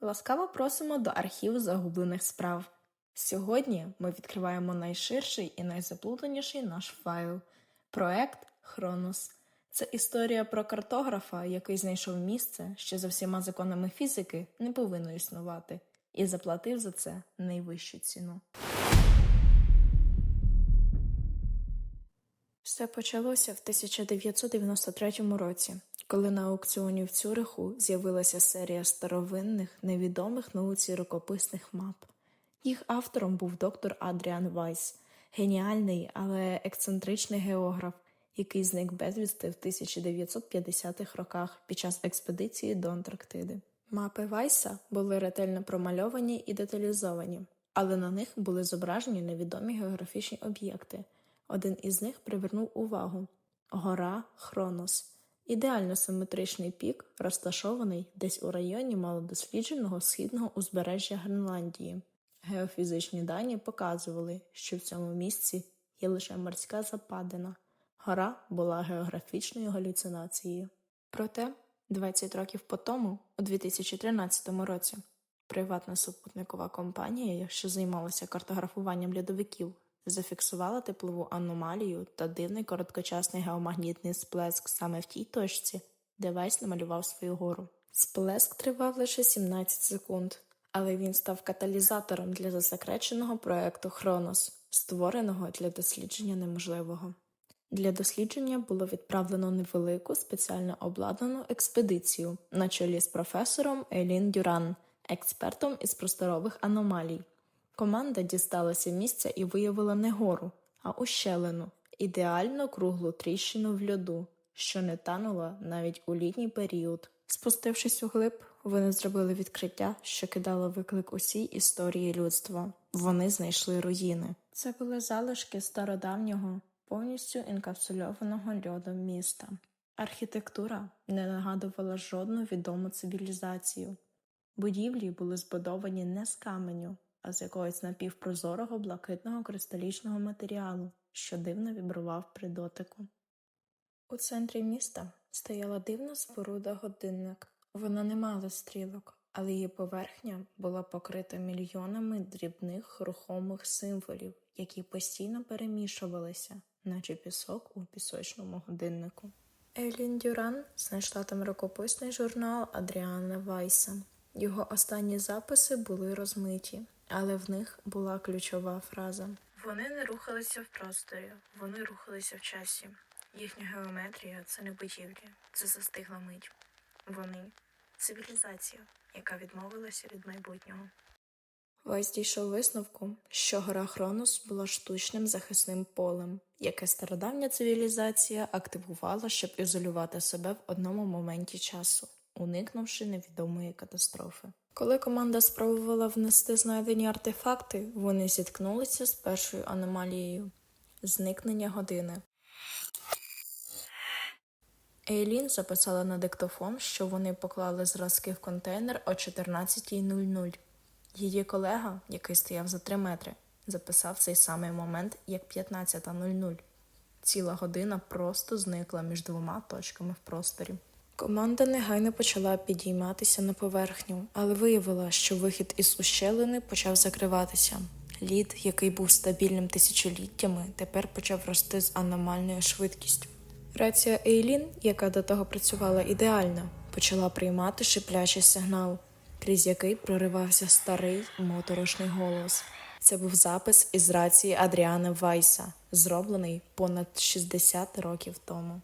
Ласкаво просимо до архіву загублених справ. Сьогодні ми відкриваємо найширший і найзаплутаніший наш файл проект Хронос. Це історія про картографа, який знайшов місце, що за всіма законами фізики не повинно існувати, і заплатив за це найвищу ціну. Все почалося в 1993 році, коли на аукціоні в Цюриху з'явилася серія старовинних, невідомих науці рукописних мап. Їх автором був доктор Адріан Вайс, геніальний, але ексцентричний географ, який зник безвісти в 1950-х роках під час експедиції до Антарктиди. Мапи Вайса були ретельно промальовані і деталізовані, але на них були зображені невідомі географічні об'єкти. Один із них привернув увагу гора Хронос. Ідеально симетричний пік, розташований десь у районі малодослідженого східного узбережжя Гренландії. Геофізичні дані показували, що в цьому місці є лише морська западина. Гора була географічною галюцинацією. Проте, 20 років по тому, у 2013 році, приватна супутникова компанія, що займалася картографуванням льодовиків, зафіксувала теплову аномалію та дивний короткочасний геомагнітний сплеск саме в тій точці, де Вайс намалював свою гору. Сплеск тривав лише 17 секунд, але він став каталізатором для засекреченого проекту Хронос, створеного для дослідження неможливого. Для дослідження було відправлено невелику спеціально обладнану експедицію на чолі з професором Елін Дюран, експертом із просторових аномалій. Команда дісталася місця і виявила не гору, а ущелину, ідеально круглу тріщину в льоду, що не танула навіть у літній період. Спустившись у глиб, вони зробили відкриття, що кидало виклик усій історії людства. Вони знайшли руїни. Це були залишки стародавнього, повністю інкапсульованого льодом міста. Архітектура не нагадувала жодну відому цивілізацію. Будівлі були збудовані не з каменю, а з якогось напівпрозорого блакитного кристалічного матеріалу, що дивно вібрував при дотику. У центрі міста стояла дивна споруда годинник. Вона не мала стрілок, але її поверхня була покрита мільйонами дрібних рухомих символів, які постійно перемішувалися, наче пісок у пісочному годиннику. Елін Дюран знайшла там рукописний журнал Адріана Вайса. Його останні записи були розмиті, але в них була ключова фраза. Вони не рухалися в просторі, вони рухалися в часі. Їхня геометрія це не будівлі, це застигла мить. Вони цивілізація, яка відмовилася від майбутнього. Вайс дійшов висновку, що гора Хронос була штучним захисним полем, яке стародавня цивілізація активувала, щоб ізолювати себе в одному моменті часу, уникнувши невідомої катастрофи. Коли команда спробувала внести знайдені артефакти, вони зіткнулися з першою аномалією зникнення години. Ейлін записала на диктофон, що вони поклали зразки в контейнер о 14.00. Її колега, який стояв за 3 метри, записав цей самий момент як 15.00. Ціла година просто зникла між двома точками в просторі. Команда негайно почала підійматися на поверхню, але виявила, що вихід із ущелини почав закриватися. Лід, який був стабільним тисячоліттями, тепер почав рости з аномальною швидкістю. Рація Ейлін, яка до того працювала ідеально, почала приймати шиплячий сигнал, крізь який проривався старий моторошний голос. Це був запис із рації Адріана Вайса, зроблений понад 60 років тому.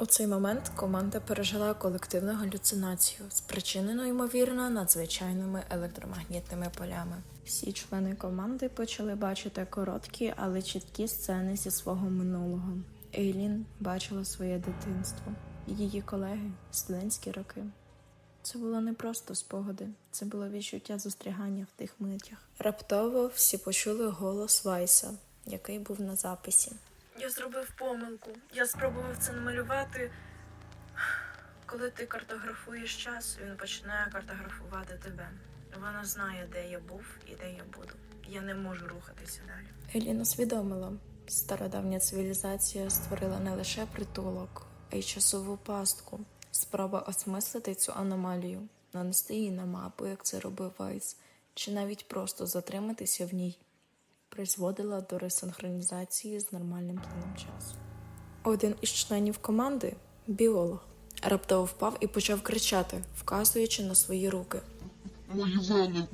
У цей момент команда пережила колективну галюцинацію, спричинену ймовірно надзвичайними електромагнітними полями. Всі члени команди почали бачити короткі, але чіткі сцени зі свого минулого. Ейлін бачила своє дитинство, її колеги студентські роки. Це було не просто спогади, це було відчуття застрягання в тих митях. Раптово всі почули голос Вайса, який був на записі. Я зробив помилку. Я спробував це намалювати. Коли ти картографуєш час, він починає картографувати тебе. Вона знає, де я був і де я буду. Я не можу рухатися далі. Елін усвідомила, стародавня цивілізація створила не лише притулок, а й часову пастку. Спроба осмислити цю аномалію нанести її на мапу, як це робив Вайс, чи навіть просто затриматися в ній, призводила до ресинхронізації з нормальним плином часу. Один із членів команди, біолог, раптово впав і почав кричати, вказуючи на свої руки. Мої вени,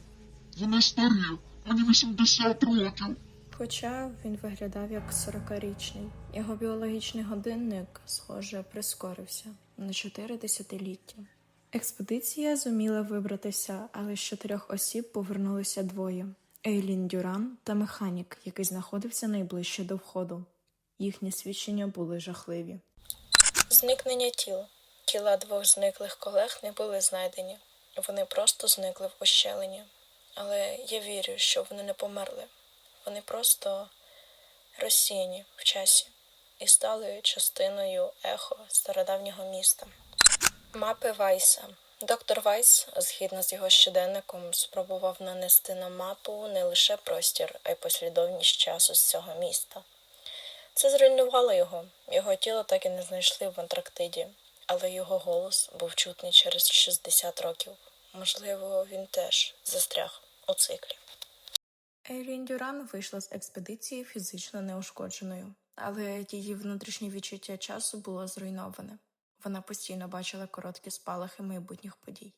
вони старі, мені 80 років. Хоча він виглядав як 40-річний, його біологічний годинник, схоже, прискорився на 4 десятиліття. Експедиція зуміла вибратися, але з чотирьох осіб повернулися двоє: Ейлін Дюран та механік, який знаходився найближче до входу. Їхні свідчення були жахливі. Зникнення тіл. Тіла двох зниклих колег не були знайдені. Вони просто зникли в ущелині. Але я вірю, що вони не померли. Вони просто розсіяні в часі і стали частиною ехо стародавнього міста. Мапи Вайса. Доктор Вайс, згідно з його щоденником, спробував нанести на мапу не лише простір, а й послідовність часу з цього міста. Це зруйнувало його. Його тіло так і не знайшли в Антарктиді, але його голос був чутний через 60 років. Можливо, він теж застряг у циклі. Ейлін Дюран вийшла з експедиції фізично неушкодженою, але її внутрішнє відчуття часу було зруйноване. Вона постійно бачила короткі спалахи майбутніх подій.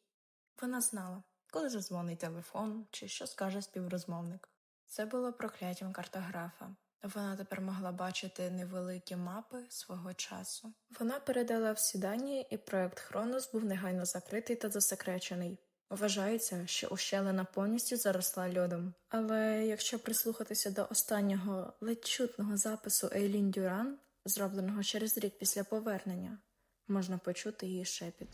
Вона знала, коли зазвонить телефон чи що скаже співрозмовник. Це було прокляттям картографа. Вона тепер могла бачити невеликі мапи свого часу. Вона передала всі дані, і проект Хронос був негайно закритий та засекречений. Вважається, що ущелина повністю заросла льодом. Але якщо прислухатися до останнього ледь чутного запису Ейлін Дюран, зробленого через рік після повернення, можна почути її шепіт.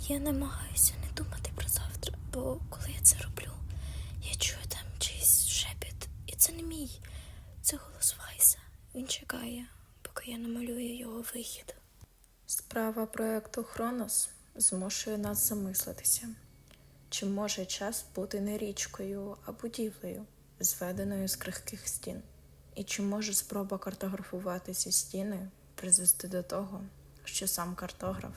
Я намагаюся не думати про завтра, бо коли я це роблю, я чую там чийсь шепіт, і це не мій. Це голос Вайса. Він чекає, поки я намалюю його вихід. Справа проекту Хронос змушує нас замислитися. Чи може час бути не річкою, а будівлею, зведеною з крихких стін? І чи може спроба картографувати ці стіни призвести до того, що сам картограф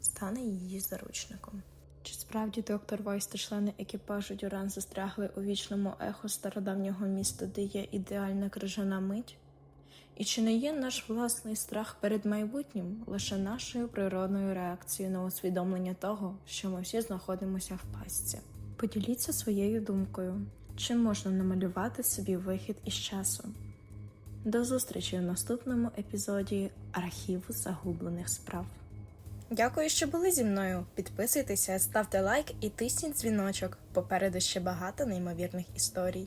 стане її заручником? Чи справді доктор Вайс та члени екіпажу Дюран застрягли у вічному ехо стародавнього міста, де є ідеальна крижана мить? І чи не є наш власний страх перед майбутнім лише нашою природною реакцією на усвідомлення того, що ми всі знаходимося в пастці? Поділіться своєю думкою, чи можна намалювати собі вихід із часу? До зустрічі в наступному епізоді Архіву загублених справ. Дякую, що були зі мною. Підписуйтеся, ставте лайк і тисніть дзвіночок. Попереду ще багато неймовірних історій.